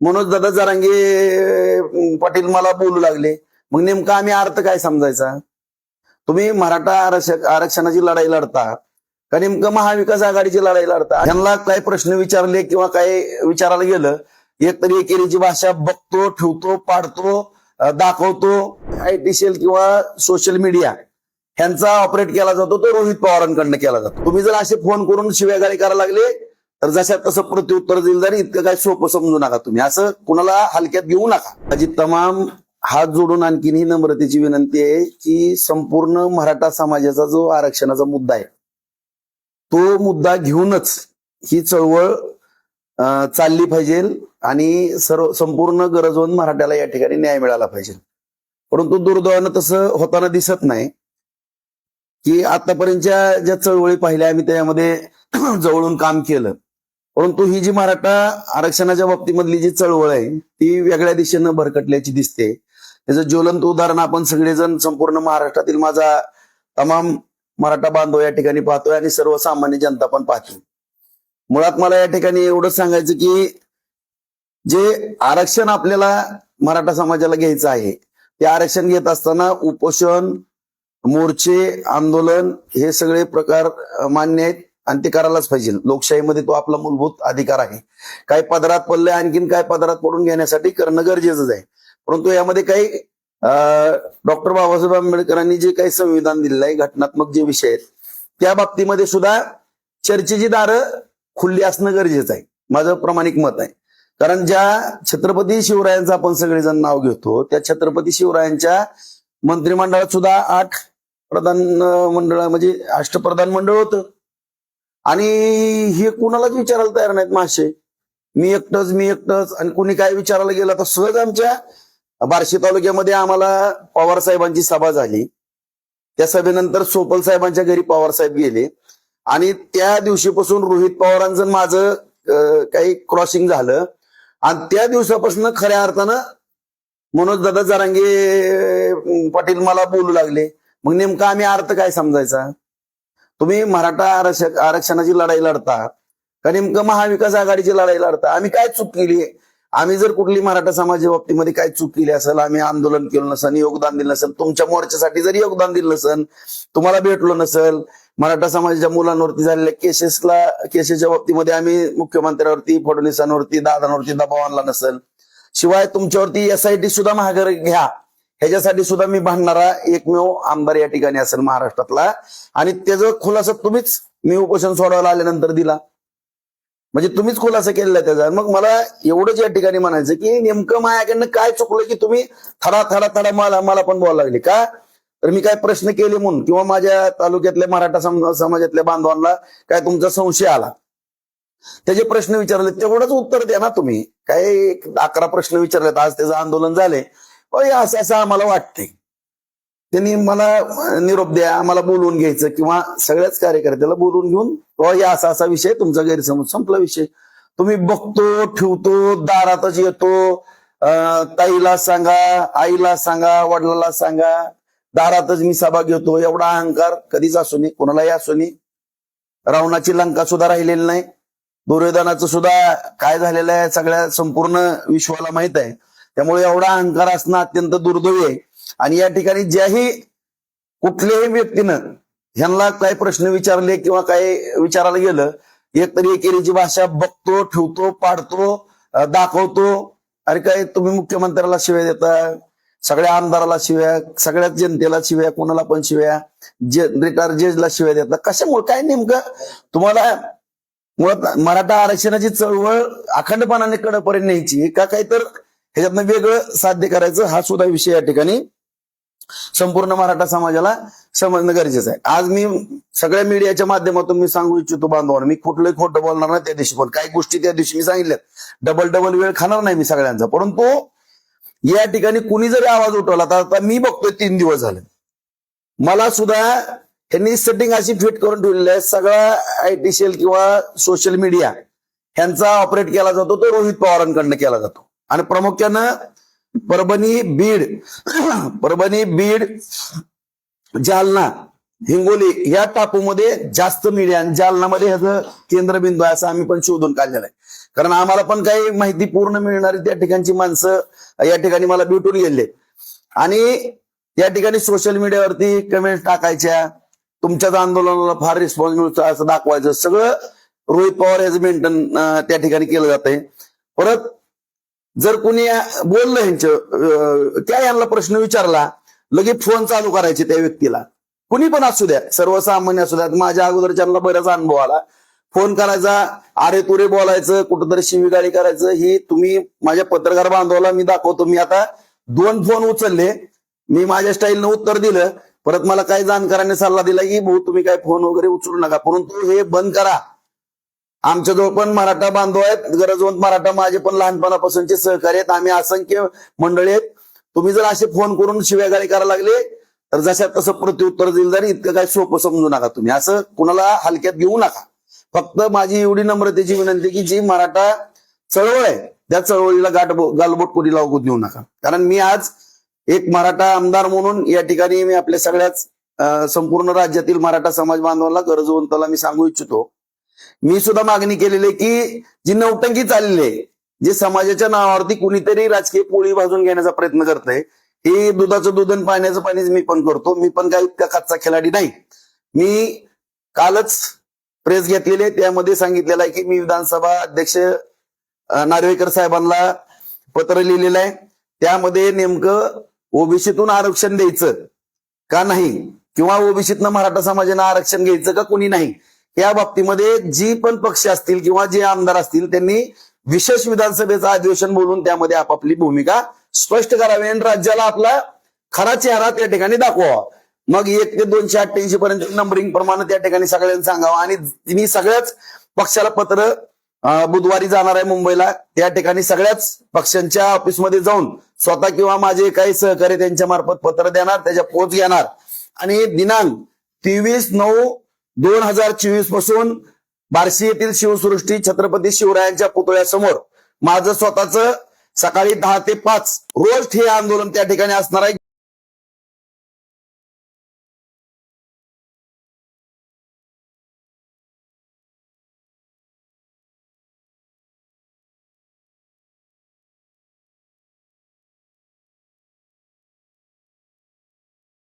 मनोज दादा जरांगे पाटील मला बोलू लागले. मग नेमका आम्ही अर्थ काय समजायचा? तुम्ही मराठा आरक्षक आरक्षणाची लढाई लढता का नेमकं महाविकास आघाडीची लढाई लढता? यांना काही प्रश्न विचारले किंवा काही विचारायला गेलं एक तरी एकेरीची भाषा बघतो ठेवतो पाडतो दाखवतो. आय टी सेल किंवा सोशल मीडिया ह्यांचा ऑपरेट केला जातो तो रोहित पवारांकडनं केला जातो. तुम्ही जर असे फोन करून शिव्यागाळी करायला लागले तर जशा तसं प्रत्युत्तर दिलं जरी इतकं काय सोपं समजू नका तुम्ही. असं कुणाला हलक्यात घेऊ नका. माझी तमाम हात जोडून आणखीन ही नम्रतेची विनंती आहे की संपूर्ण मराठा समाजाचा जो आरक्षणाचा मुद्दा आहे तो मुद्दा घेऊनच ही चळवळ चालली पाहिजे आणि सर्व संपूर्ण गरजवून मराठ्याला या ठिकाणी न्याय मिळाला पाहिजे. परंतु दुर्दैवानं तसं होताना दिसत नाही की आतापर्यंतच्या ज्या चळवळी पाहिल्या आम्ही त्यामध्ये जवळून काम केलं. परंतु ही जी मराठा आरक्षणाच्या बाबतीमधली जी चळवळ आहे ती वेगळ्या दिशेनं भरकटल्याची दिसते. त्याचं ज्वलंत उदाहरण आपण सगळेजण संपूर्ण महाराष्ट्रातील माझा तमाम मराठा बांधव या ठिकाणी पाहतोय आणि सर्वसामान्य जनता पण पाहते. मुळात मला या ठिकाणी एवढंच सांगायचं की जे आरक्षण आपल्याला मराठा समाजाला घ्यायचं आहे ते आरक्षण घेत असताना उपोषण मोर्चे आंदोलन हे सगळे प्रकार मान्य आहेत. आणि ते करायलाच पाहिजे. लोकशाहीमध्ये तो आपला मूलभूत अधिकार आहे. काही पदरात पडलंय आणखीन काय पदरात पडून घेण्यासाठी करणं गरजेचंच आहे. परंतु यामध्ये काही डॉक्टर बाबासाहेब आंबेडकरांनी जे काही संविधान दिलेलं आहे घटनात्मक जे विषय आहेत त्या बाबतीमध्ये सुद्धा चर्चेची दारं खुल्ली असणं गरजेचं आहे. माझं प्रामाणिक मत आहे. कारण ज्या छत्रपती शिवरायांचं आपण सगळेजण नाव घेतो त्या छत्रपती शिवरायांच्या मंत्रिमंडळात सुद्धा आठ प्रधान मंडळ म्हणजे अष्टप्रधान मंडळ होतं. आणि हे कुणालाच विचारायला तयार नाहीत मासे. मी एकटंच मी एकटंच आणि कुणी काय विचारायला गेलं तर सहज आमच्या बार्शी तालुक्यामध्ये आम्हाला पवार साहेबांची सभा झाली. त्या सभेनंतर सोपल साहेबांच्या घरी पवार साहेब गेले. आणि त्या दिवशीपासून रोहित पवारांचं माझं काही क्रॉसिंग झालं. आणि त्या दिवसापासून खऱ्या अर्थानं मनोज दादा जरांगे पाटील मला बोलू लागले. मग नेमका आम्ही अर्थ काय समजायचा? तुम्ही मराठा आरक्षक आरक्षणाची लढाई लढता का नेमकं महाविकास आघाडीची लढाई लढता? आम्ही काय चूक केली? आम्ही जर कुठली मराठा समाजा बाबतीमध्ये काय चूक केली असेल आम्ही आंदोलन केलं नसेल योगदान दिलं नसेल तुमच्या मोर्चासाठी जरी योगदान दिलं नसेल तुम्हाला भेटलो नसेल मराठा समाजाच्या मुलांवरती झालेल्या केसेसला केसेसच्या बाबतीमध्ये आम्ही मुख्यमंत्र्यावरती फडणवीसांवरती दादांवरती दबाव आणला नसेल. शिवाय तुमच्यावरती एसआयटी सुद्धा महागार घ्या. ह्याच्यासाठी सुद्धा मी भांडणारा एकमेव आमदार या ठिकाणी असेल महाराष्ट्रातला. आणि त्याचा खुलासा तुम्हीच मी उपोषण सोडवायला आल्यानंतर दिला. म्हणजे तुम्हीच खुलासा केलेला त्याचा. मग मला एवढंच या ठिकाणी म्हणायचं की नेमकं माझ्याकडनं काय चुकलं की तुम्ही थडा थडा थडा मला मला पण बोलायला लागले का? तर मी काय प्रश्न केले म्हणून किंवा माझ्या तालुक्यातल्या मराठा समाजातल्या बांधवांना काय तुमचा संशय आला? त्याचे प्रश्न विचारले. तेवढंच उत्तर द्या ना तुम्ही. काय अकरा प्रश्न विचारलेत. आज त्याचं आंदोलन झाले असं असं आम्हाला वाटतंय. त्यांनी मला निरोप द्या आम्हाला बोलवून घ्यायचं किंवा सगळ्याच कार्यकर्त्याला बोलवून घेऊन "हो, या असा असा विषय तुमचा गैरसमज संपला विषय. तुम्ही बघतो ठेवतो दारातच येतो ताईला सांगा आईला सांगा वडिलाला सांगा दारातच मी सभा घेतो एवढा अहंकार कधीच असू नये कोणालाही असू नये. रावणाची लंका सुद्धा राहिलेली नाही. दुर्योधनाचं सुद्धा काय झालेलं आहे सगळ्या संपूर्ण विश्वाला माहीत आहे. त्यामुळे एवढा अहंकार असणं अत्यंत दुर्दैवी आहे. आणि या ठिकाणी ज्याही कुठल्याही व्यक्तीनं ह्यांना काही प्रश्न विचारले किंवा काही विचारायला गेलं एक तरी एकेरीची भाषा बघतो ठेवतो पाडतो दाखवतो. अरे काय तुम्ही मुख्यमंत्र्याला शिव्या देता? सगळ्या आमदाराला शिव्या सगळ्याच जनतेला शिव्या कोणाला पण शिव्या? जे रिटायर जजला शिव्या देता? कशामुळे? काय नेमकं? तुम्हाला मुळात मराठा आरक्षणाची चळवळ अखंडपणाने कडपर्यंत न्यायची का? काही तर ह्याच्यातनं वेगळं साध्य करायचं हा सुद्धा विषय या ठिकाणी संपूर्ण मराठा समाजाला समजणं गरजेचं आहे. आज मी सगळ्या मीडियाच्या माध्यमातून मी सांगू इच्छितो बांधवांना मी कुठलंही खोटं बोलणार नाही त्या दिवशी पण. काही गोष्टी त्या दिवशी मी सांगितल्यात. डबल डबल वेळ खाणार नाही मी सगळ्यांचा. परंतु या ठिकाणी कुणी जरी आवाज उठवला तर आता मी बघतोय तीन दिवस झाले. मला सुद्धा ह्यांनी सेटिंग अशी फिट करून ठेवलेली आहे. सगळा आय टी सेल किंवा सोशल मीडिया ह्यांचा ऑपरेट केला जातो तो रोहित पवारांकडनं केला जातो. आणि प्रामुख्यानं परभणी बीड परभणी बीड जालना हिंगोली या टापूमध्ये जास्त मीडिया आणि जालनामध्ये ह्याचं केंद्रबिंदू आहे असं आम्ही पण शोधून काढलेलं आहे. कारण आम्हाला पण काही माहिती पूर्ण मिळणारी त्या ठिकाणची माणसं या ठिकाणी मला भेटून गेले आणि या ठिकाणी सोशल मीडियावरती कमेंट टाकायच्या तुमच्याच आंदोलनाला फार रिस्पॉन्स मिळतो असं दाखवायचं. सगळं रोहित पवार याचं मेंटेन त्या ठिकाणी केलं जातंय. परत जर कुणी बोललं ह्यांचं त्या यांना प्रश्न विचारला लगेच फोन चालू करायचे त्या व्यक्तीला. कुणी पण असू द्या सर्वसामान्य असू द्या माझ्या अगोदरच्या बराच अनुभव आला. फोन करायचा आरे तुरे बोलायचं कुठंतरी शिवीगाळी करायचं ही तुम्ही माझ्या पत्रकार बांधवाला मी दाखवतो. मी आता दोन फोन उचलले. मी माझ्या स्टाईलनं उत्तर दिलं. परत मला काही जाणकारांनी सल्ला दिला की भाऊ तुम्ही काय फोन वगैरे उचलू नका. परंतु हे बंद करा. आमच्याजवळ पण मराठा बांधव आहेत. गरजवंत मराठा माझे पण लहानपणापासूनचे सहकारी आहेत. आम्ही असंख्य मंडळी आहेत. तुम्ही जर असे फोन करून शिव्यागाळी करायला लागले तर जशा तसं प्रत्युत्तर दिलं जरी इतकं काही सोपं समजू नका तुम्ही. असं कुणाला हलक्यात घेऊ नका. फक्त माझी एवढी नम्रतेची विनंती की जी मराठा चळवळ आहे त्या चळवळीला गाठ गालबोट कोणी लागू देऊ नका. कारण मी आज एक मराठा आमदार म्हणून या ठिकाणी मी आपल्या सगळ्याच संपूर्ण राज्यातील मराठा समाज बांधवांना गरजवंताला मी सांगू इच्छितो. मी सुद्धा मागणी केलेली आहे की जी नौटंकी चाललेली आहे जे समाजाच्या नावावरती कुणीतरी राजकीय पोळी भाजून घेण्याचा प्रयत्न करतंय हे दुधाचं दूध आणि पाण्याचं पाणीच मी पण करतो. मी पण काही इतका कच्चा खिलाडी नाही. मी कालच प्रेस घेतलेली आहे. त्यामध्ये सांगितलेलं आहे की मी विधानसभा अध्यक्ष नार्वेकर साहेबांना पत्र लिहिलेलं आहे. त्यामध्ये नेमकं ओबीसीतून आरक्षण द्यायचं का नाही? किंवा ओबीसीतनं मराठा समाजानं आरक्षण घ्यायचं का कुणी नाही? या बाबतीमध्ये जी पण पक्ष असतील किंवा जे आमदार असतील त्यांनी विशेष विधानसभेचं अधिवेशन बोलून त्यामध्ये आपापली भूमिका स्पष्ट करावी आणि राज्याला आपला खरा चेहरा त्या ठिकाणी दाखवावा. मग एक ते दोनशे अठ्ठ्याऐंशी पर्यंत नंबरिंग प्रमाणे त्या ठिकाणी सगळ्यांनी सांगावं आणि तिने सगळ्याच पक्षाला पत्र बुधवारी जाणार आहे मुंबईला. त्या ठिकाणी सगळ्याच पक्षांच्या ऑफिसमध्ये जाऊन स्वतः किंवा माझे काही सहकारी त्यांच्या मार्फत पत्र देणार त्याच्या पोच घेणार. आणि दिनांक तेवीस नऊ दोन हजार चोवीसपासून बार्शी येथील शिवसृष्टी छत्रपती शिवरायांच्या पुतळ्यासमोर माझं स्वतःच सकाळी दहा ते पाच रोज हे आंदोलन त्या ठिकाणी असणार आहे.